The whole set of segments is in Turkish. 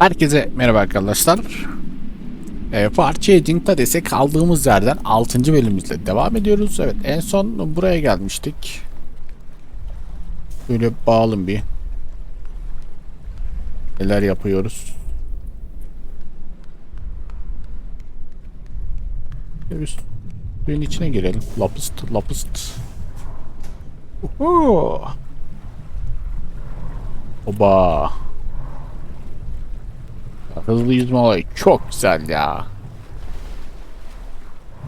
Herkese merhaba arkadaşlar. E, Parça Agent'ta desek kaldığımız yerden 6. bölümümüzle devam ediyoruz. Evet en son buraya gelmiştik. Böyle bağalım bir. Neler yapıyoruz. Bir suyun içine girelim. Lapıst lapıst. Uhu. Oba. Hızlı yüzme olayı çok güzel ya.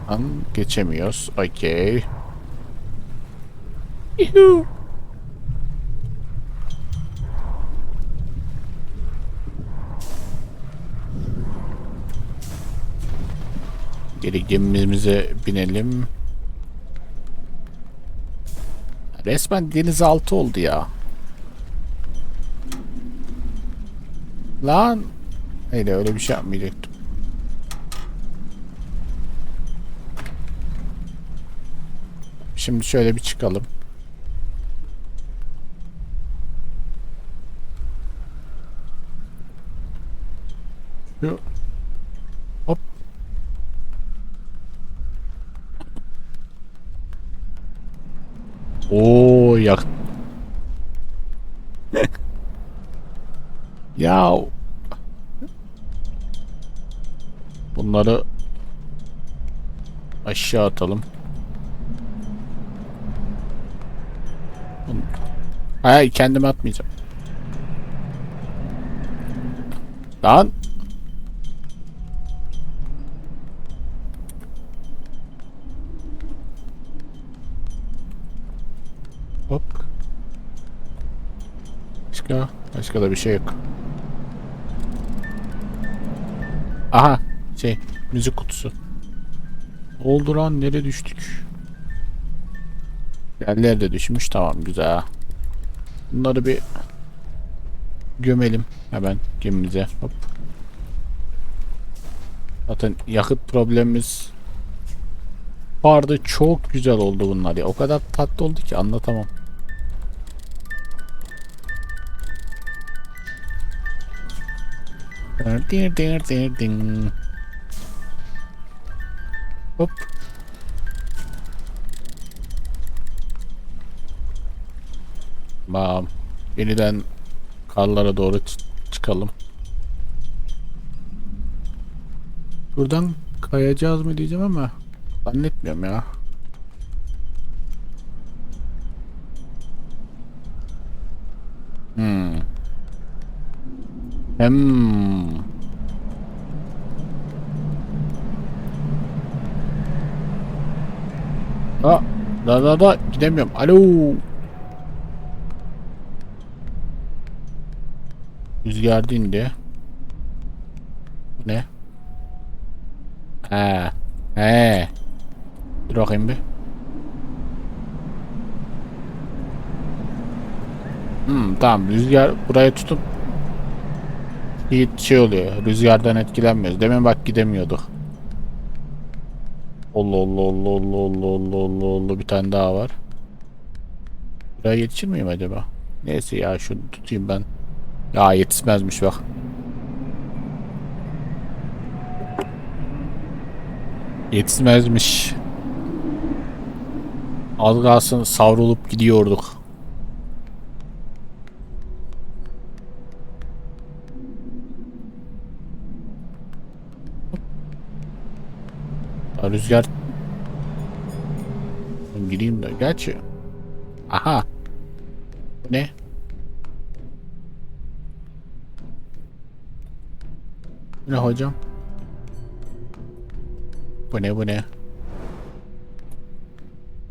An geçemiyoruz. Okey. Geri gemimize binelim. Resmen denizaltı oldu ya. Lan. Hayır öyle bir şey yapmayacaktım. Şimdi şöyle bir çıkalım. Şu hop. Oo yak. ya Bunları aşağı atalım. Hayır kendime atmayacağım. Lan. Hop. Başka, başka da bir şey yok. Aha şey müzik kutusu. Oldu lan nereye düştük? Yerler de düşmüş tamam güzel. Bunları bir gömelim hemen gemimize. Hop. Zaten yakıt problemimiz vardı. Çok güzel oldu bunlar ya. O kadar tatlı oldu ki anlatamam. Dir dir dir ding. Hop. Tamam. Yeniden karlara doğru çıkalım. Buradan kayacağız mı diyeceğim ama zannetmiyorum ya. Hmm. Hem. Aa, da da da gidemiyorum. Alo. Rüzgar dindi. Ne? He. He. Dur bakayım bir. Hmm, tamam rüzgar buraya tutup iyi şey oluyor. Rüzgardan etkilenmiyoruz. Demin bak gidemiyorduk. Allah Allah Allah Allah Allah Allah Allah Allah bir tane daha var. Buraya yetişir miyim acaba? Neyse ya şunu tutayım ben. Ya yetişmezmiş bak. Yetişmezmiş. Az kalsın savrulup gidiyorduk. Ya Rüzgar. Gireyim de. Gerçi. Aha. Ne? Ne hocam? Bu ne bu ne?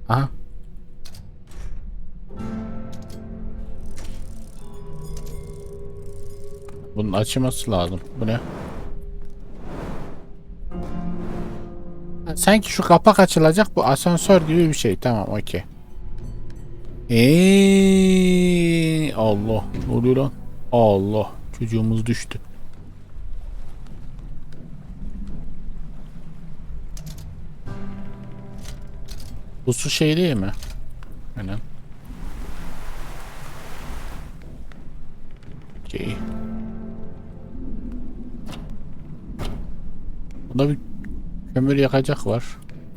Aha. Bunun açılması lazım. Bu ne Sanki şu kapak açılacak bu asansör gibi bir şey. Tamam okey. Eee Allah ne oluyor lan? Allah çocuğumuz düştü. Bu su şey değil mi? Aynen. Okey. Bunda bir kömür yakacak var.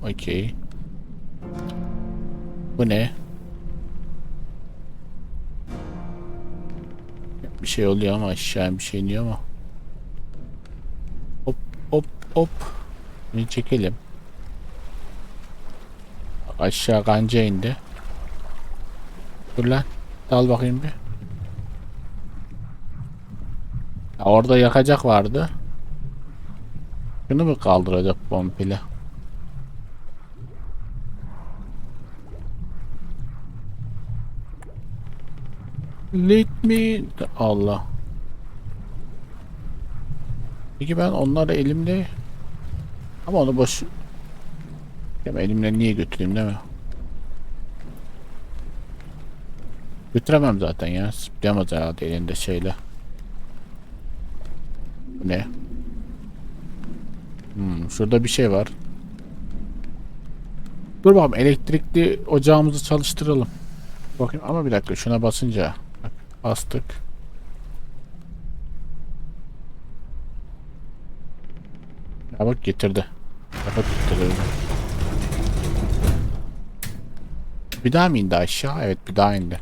Okey. Bu ne? Bir şey oluyor ama aşağı bir şey iniyor ama. Hop hop hop. Bunu çekelim. Bak aşağı kanca indi. Dur lan. Dal bakayım bir. Ya orada yakacak vardı. Şunu mu kaldıracak komple? Let me... Allah. Peki ben onları elimle... Ama onu boş... Ben elimle niye götüreyim değil mi? Götüremem zaten ya. Zıplayamaz herhalde elinde şeyle. Ne? Hmm, şurada bir şey var. Dur bakalım elektrikli ocağımızı çalıştıralım. Bakayım ama bir dakika şuna basınca. Bak, bastık. Ya bak getirdi. Kapat getirdi. Bir daha mı indi aşağı? Evet bir daha indi.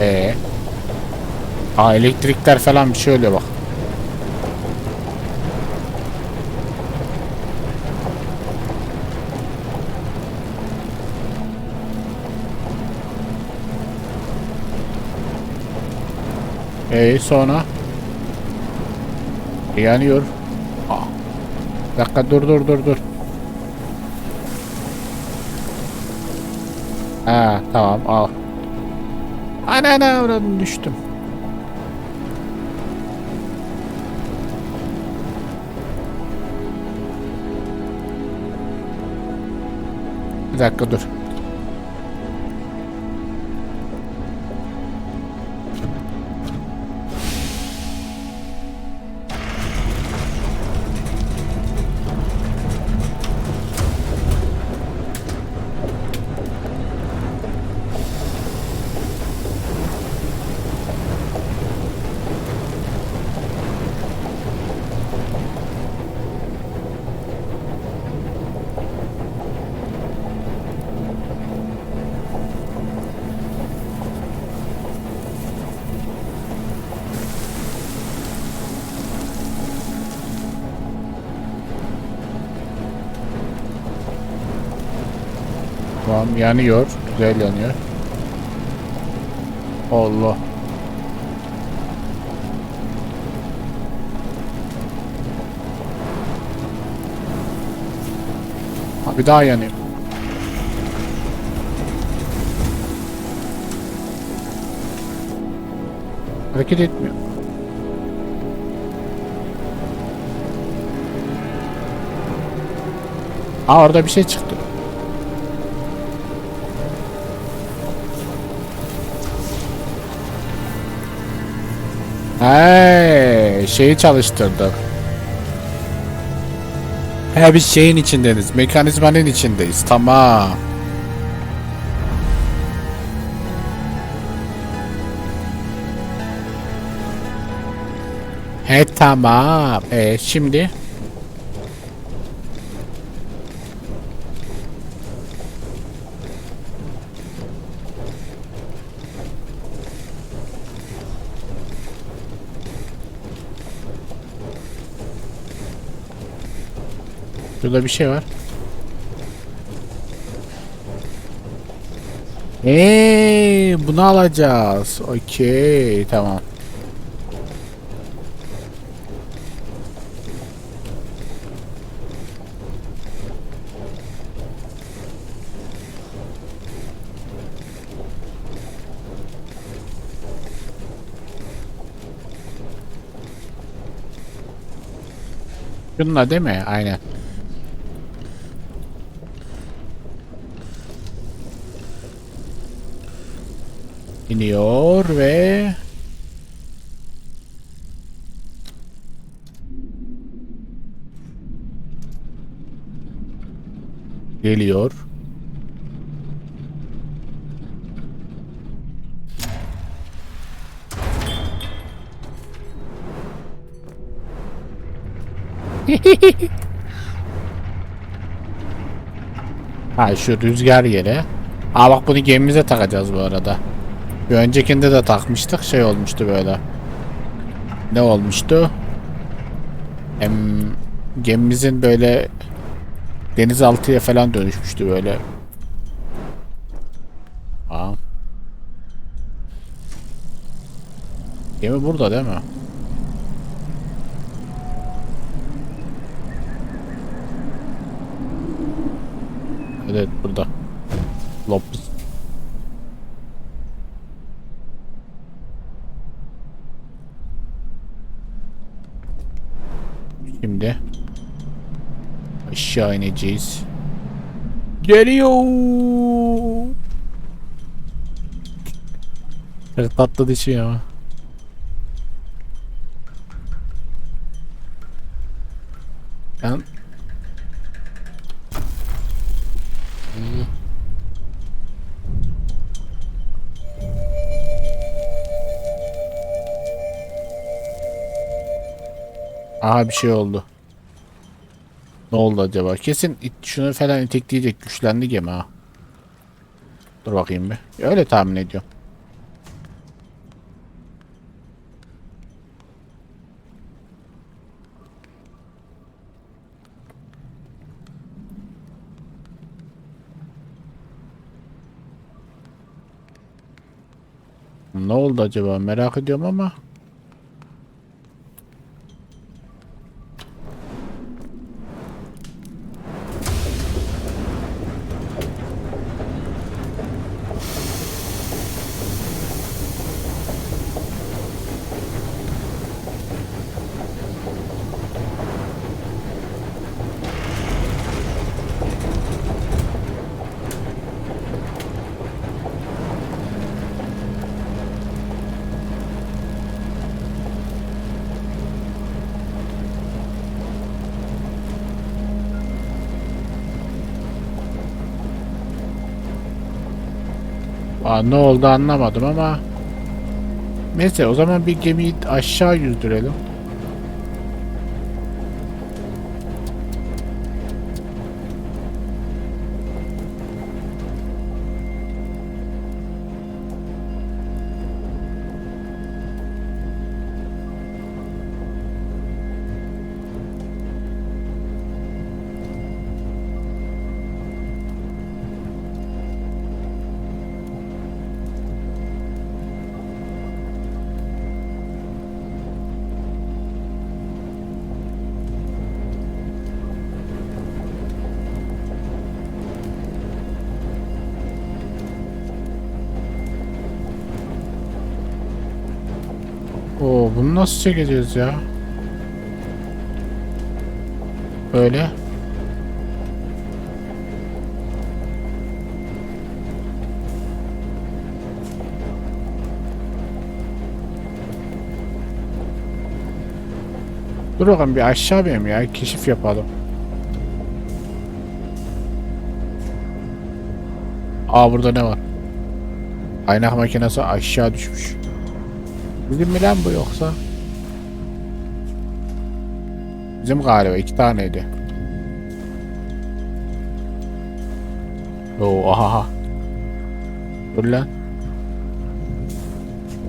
Ee. Aa elektrikler falan bir şey oluyor bak. Ee sonra yanıyor. Aa. Bir dakika dur dur dur dur. Ha tamam al. Ana ana düştüm. Bir dakika dur. Tamam yanıyor. Güzel yanıyor. Allah. Ha, bir daha yanıyor. Hareket etmiyor. Aa orada bir şey çıktı. He, şeyi çalıştırdık. He biz şeyin içindeyiz. Mekanizmanın içindeyiz. Tamam. He tamam. E şimdi Şurada bir şey var. Eee bunu alacağız. Okey tamam. Şununla değil mi? Aynen. iniyor ve geliyor. ha şu rüzgar yeri. Aa bak bunu gemimize takacağız bu arada. Bir öncekinde de takmıştık şey olmuştu böyle. Ne olmuştu? Hem gemimizin böyle denizaltıya falan dönüşmüştü böyle. Aa. Gemi burada değil mi? Evet burada. Lopez. Şimdi aşağı ineceğiz. Geliyor. Tatlı dişi ama. Aha bir şey oldu. Ne oldu acaba? Kesin it, şunu falan itekleyecek güçlendi gemi ha. Dur bakayım bir. Öyle tahmin ediyorum. Ne oldu acaba merak ediyorum ama. Ne oldu anlamadım ama. Neyse o zaman bir gemiyi aşağı yüzdürelim. Bunu nasıl çekeceğiz ya? Böyle. Dur bakalım bir aşağı benim ya keşif yapalım. Aa burada ne var? Kaynak makinesi aşağı düşmüş. Bizim mi lan bu yoksa? Bizim galiba iki taneydi. Oo aha. Dur lan.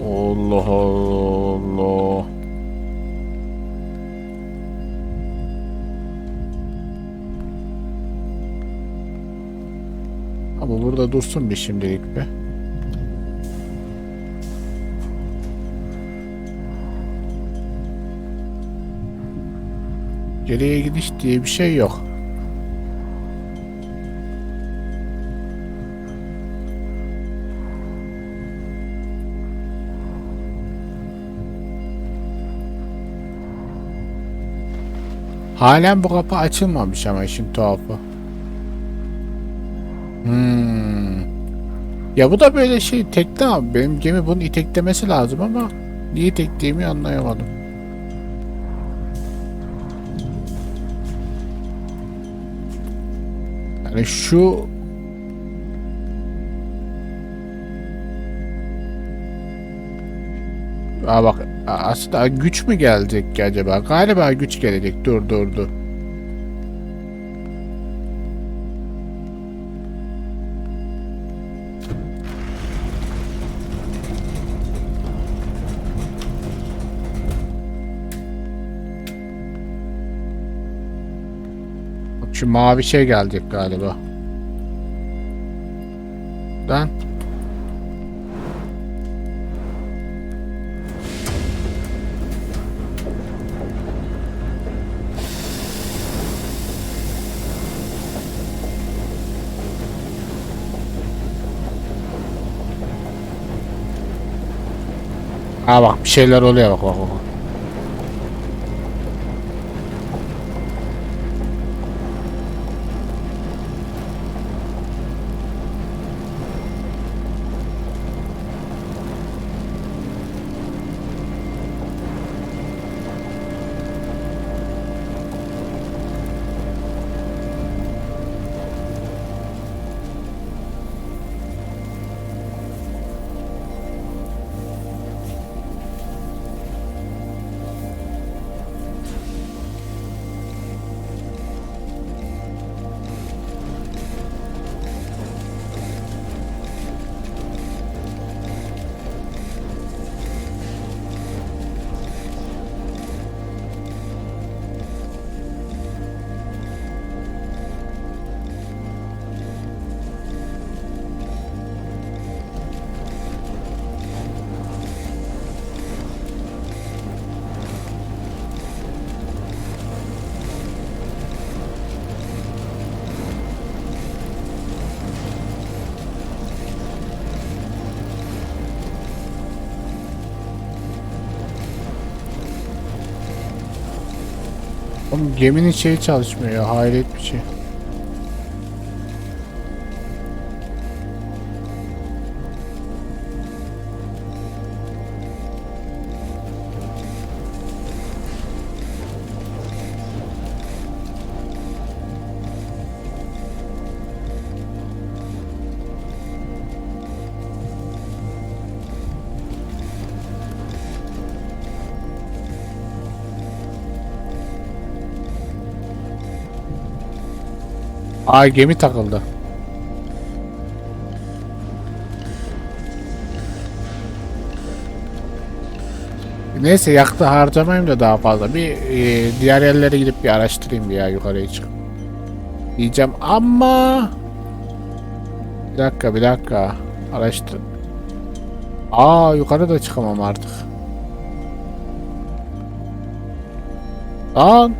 Allah Allah. Ama burada dursun bir şimdilik be. Geriye gidiş diye bir şey yok. Halen bu kapı açılmamış ama işin tuhafı. Hmm. Ya bu da böyle şey tekne abi. Benim gemi bunu iteklemesi lazım ama niye iteklediğimi anlayamadım. Yani şu Aa bak aslında güç mü gelecek ki acaba? Galiba güç gelecek. Dur dur dur. Şu mavi şey gelecek galiba. Lan. Ha bak bir şeyler oluyor bak bak bak. Oğlum geminin şeyi çalışmıyor ya hayret bir şey. Aa gemi takıldı. Neyse yaktı harcamayayım da daha fazla. Bir e, diğer yerlere gidip bir araştırayım bir ya yukarıya çıkıp. Diyeceğim ama bir dakika bir dakika araştır. Aa yukarı da çıkamam artık. Lan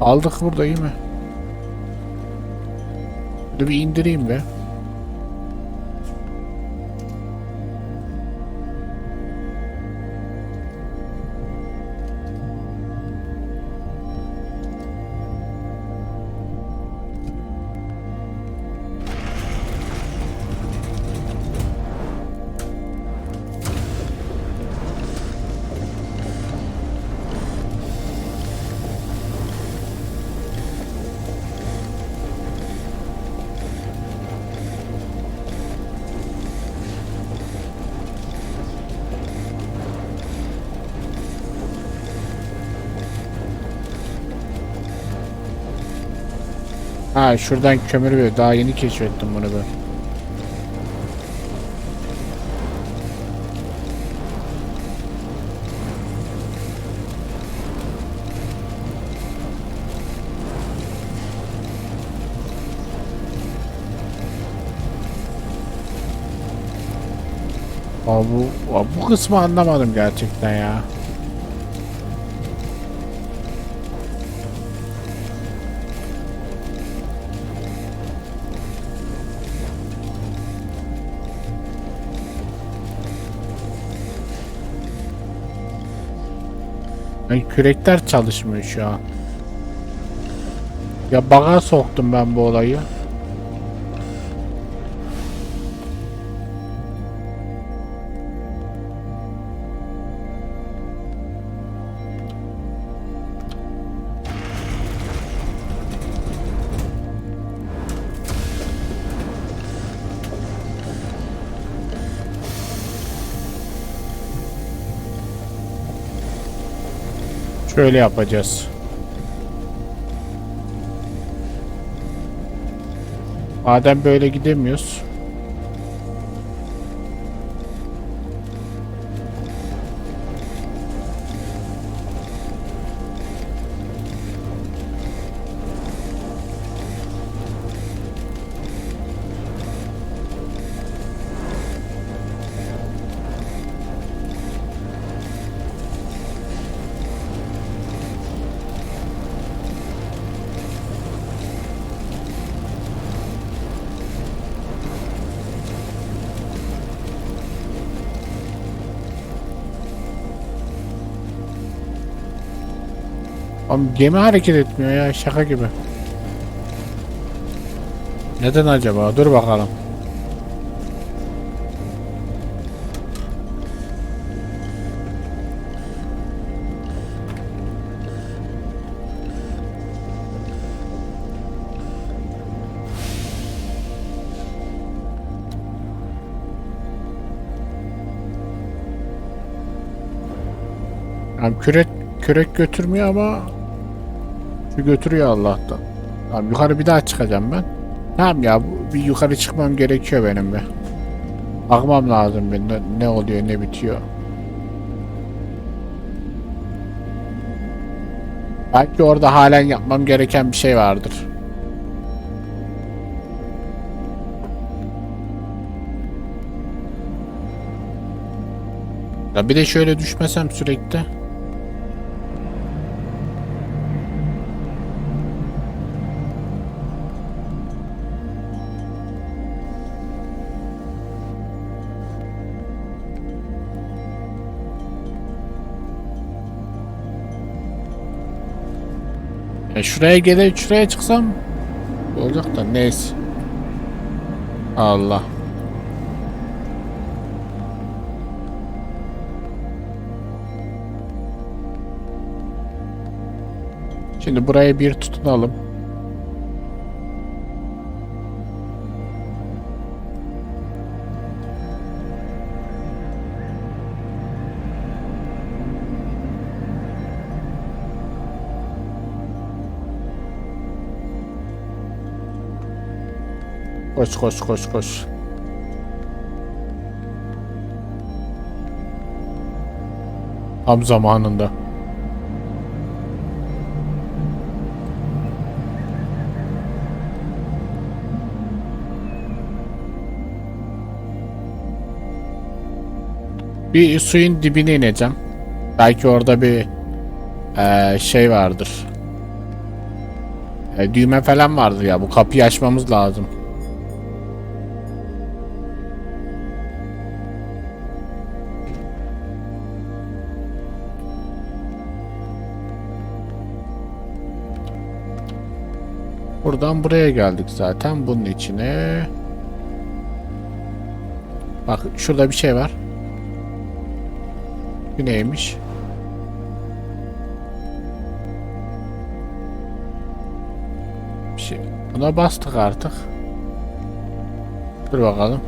aldık burada iyi mi? Dur bir indireyim be. Ha şuradan kömür veriyor. Daha yeni keşfettim bunu ben. Aa, bu, aa, bu kısmı anlamadım gerçekten ya. Yani kürekler çalışmıyor şu an. Ya baga soktum ben bu olayı. Şöyle yapacağız. Madem böyle gidemiyoruz. Ama gemi hareket etmiyor ya şaka gibi. Neden acaba? Dur bakalım. Yani kürek kürek götürmüyor ama şu götürüyor Allah'tan. Tamam yukarı bir daha çıkacağım ben. Tamam ya bir yukarı çıkmam gerekiyor benim bir. Bakmam lazım bir ne, ne oluyor ne bitiyor. Belki orada halen yapmam gereken bir şey vardır. Ya bir de şöyle düşmesem sürekli. E şuraya gelip şuraya çıksam olacak da neyse. Allah. Şimdi buraya bir tutunalım. Koş koş koş koş. Tam zamanında. Bir suyun dibine ineceğim. Belki orada bir eee, şey vardır. E, düğme falan vardır ya. Bu kapıyı açmamız lazım. Buradan buraya geldik zaten. Bunun içine. Bak şurada bir şey var. Bu neymiş? Bir şey. Buna bastık artık. Dur bakalım.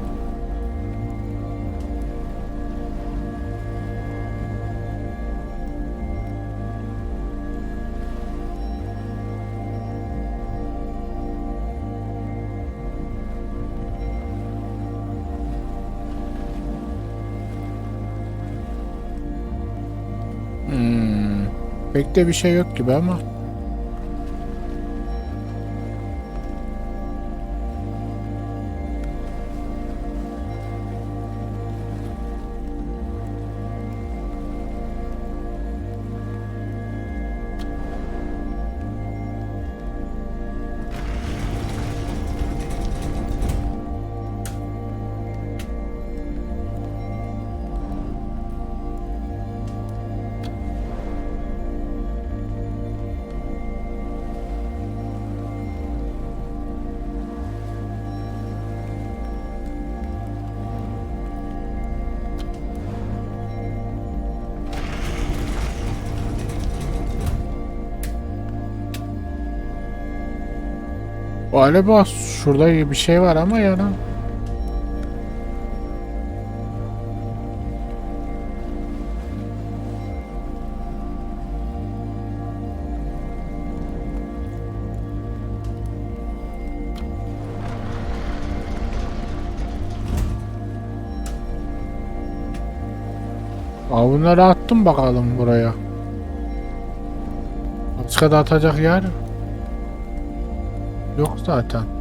Pek de bir şey yok gibi ama. Galiba şurada bir şey var ama yani. Aa, bunları attım bakalım buraya. Başka da atacak yer yok zaten.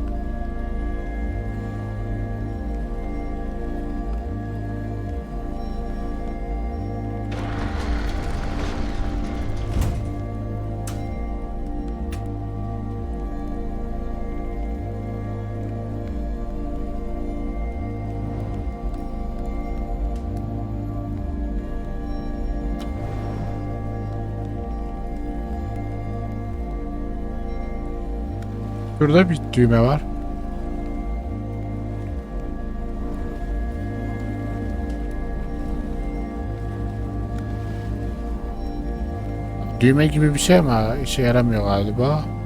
Şurada bir düğme var. Düğme gibi bir şey ama işe yaramıyor galiba.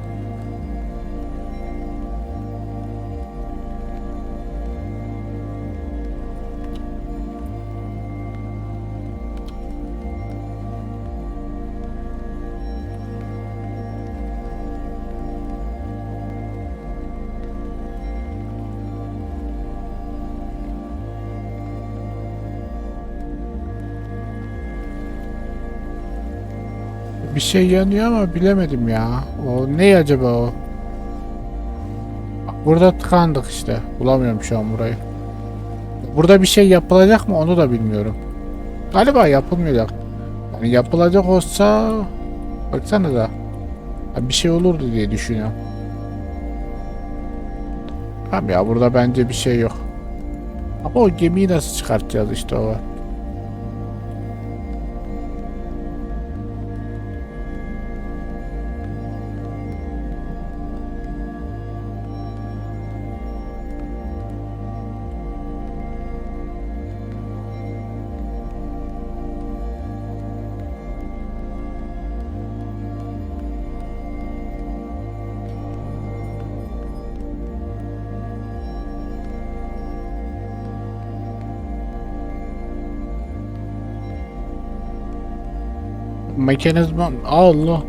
Bir şey yanıyor ama bilemedim ya. O ne acaba o? Burada tıkandık işte. Bulamıyorum şu an burayı. Burada bir şey yapılacak mı onu da bilmiyorum. Galiba yapılmayacak. Yani yapılacak olsa baksanıza. Ha, Bir şey olurdu diye düşünüyorum. Tamam ya burada bence bir şey yok. Ama o gemiyi nasıl çıkartacağız işte o var. Mekanizma Allah.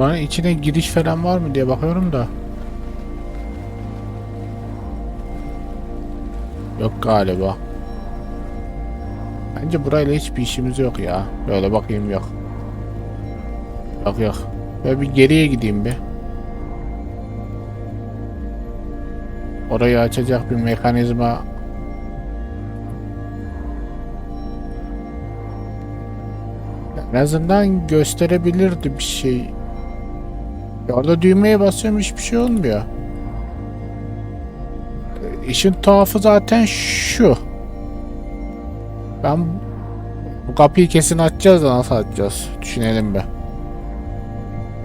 Lan içine giriş falan var mı diye bakıyorum da. Yok galiba. Bence burayla hiçbir işimiz yok ya. Böyle bakayım yok. Yok yok. Böyle bir geriye gideyim bir. Orayı açacak bir mekanizma en azından gösterebilirdi bir şey. Ya Orada düğmeye basıyorum hiçbir şey olmuyor. İşin tuhafı zaten şu. Ben bu kapıyı kesin açacağız da nasıl açacağız? Düşünelim be.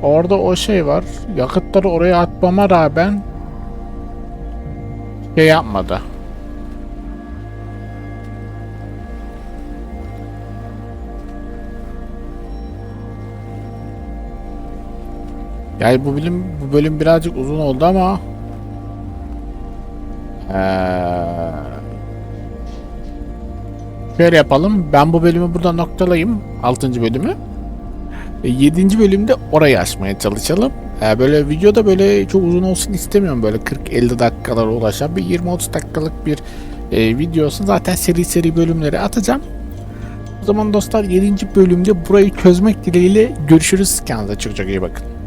Orada o şey var. Yakıtları oraya atmama rağmen şey yapmadı. Yani bu bölüm bu bölüm birazcık uzun oldu ama eee Şöyle yapalım. Ben bu bölümü burada noktalayayım. 6. bölümü. 7. bölümde orayı açmaya çalışalım. Ee, böyle videoda böyle çok uzun olsun istemiyorum. Böyle 40-50 dakikalara ulaşan bir 20-30 dakikalık bir e, video olsun. Zaten seri seri bölümleri atacağım. O zaman dostlar 7. bölümde burayı çözmek dileğiyle görüşürüz. Kendinize çok çok iyi bakın.